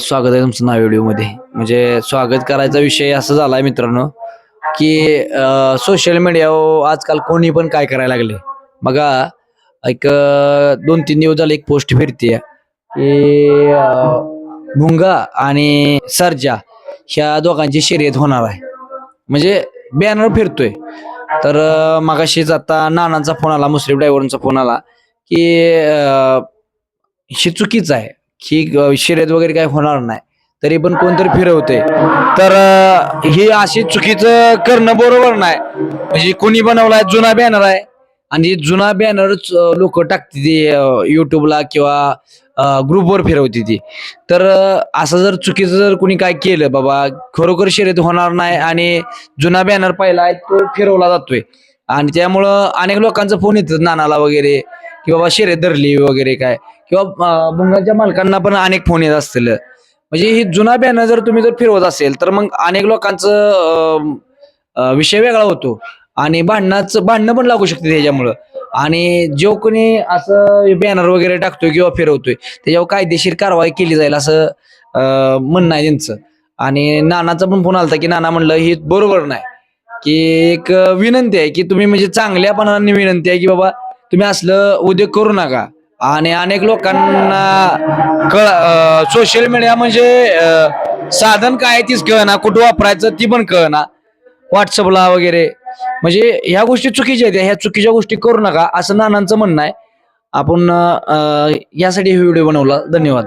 स्वागत आहे तुमचं नाव व्हिडिओमध्ये. म्हणजे स्वागत करायचा विषय असा झाला आहे मित्रांनो की सोशल मीडियावर आजकाल कोणी पण काय करायला लागले. बघा एक दोन तीन दिवस झाले एक पोस्ट फिरते की भुंगा आणि सर्जा ह्या दोघांची शर्यत होणार आहे. म्हणजे बॅनर फिरतोय. तर अं, मगाशीच आता नानांचा फोन आला मुस्लिम ड्रायव्हरचा फोन आला की ही हे चुकीचं आहे. ही शर्यत वगैरे काय होणार नाही. तरी पण कोणतरी फिरवते. तर हे अशी चुकीचं करणं बरोबर नाही. म्हणजे कोणी बनवलाय जुना बॅनर आहे. आणि जुना बॅनर लोक टाकते ती युट्यूबला किंवा ग्रुपवर फिरवते ती. तर असं जर चुकीचं जर कोणी काय केलं बाबा खरोखर शर्यत होणार नाही आणि जुना बॅनर पहिला आहे तो फिरवला जातोय. आणि त्यामुळं अनेक लोकांचा फोन येतात नानाला वगैरे की बाबा शर्यत धरली वगैरे काय. किंवा अं, भुंगाच्या मालकांना पण अनेक फोन येत असतील. म्हणजे ही जुना बॅनर जर तुम्ही जर फिरवत असेल तर मग अनेक लोकांचं विषय वेगळा होतो. आणि भांडणाचं भांडणं पण लागू शकते त्याच्यामुळं. आणि जो कोणी असं बॅनर वगैरे टाकतोय किंवा फिरवतोय त्याच्यावर कायदेशीर कारवाई केली जाईल असं म्हणणं आहे त्यांचं. आणि नानाचा पण फोन आलता की नाना म्हणलं हे बरोबर नाही. की एक विनंती आहे की तुम्ही म्हणजे चांगल्यापणाने विनंती आहे की बाबा तुम्ही असलं उद्योग करू नका. आणि अनेक लोकांना कळ सोशल मीडिया म्हणजे साधन काय आहे तीच कळना कुठं वापरायचं ती पण कळना. व्हॉट्सअपला वगैरे. म्हणजे ह्या गोष्टी चुकीच्या आहेत ह्या चुकीच्या गोष्टी करू नका असं नानांचं म्हणणं आहे. आपण यासाठी हे व्हिडिओ बनवला. धन्यवाद.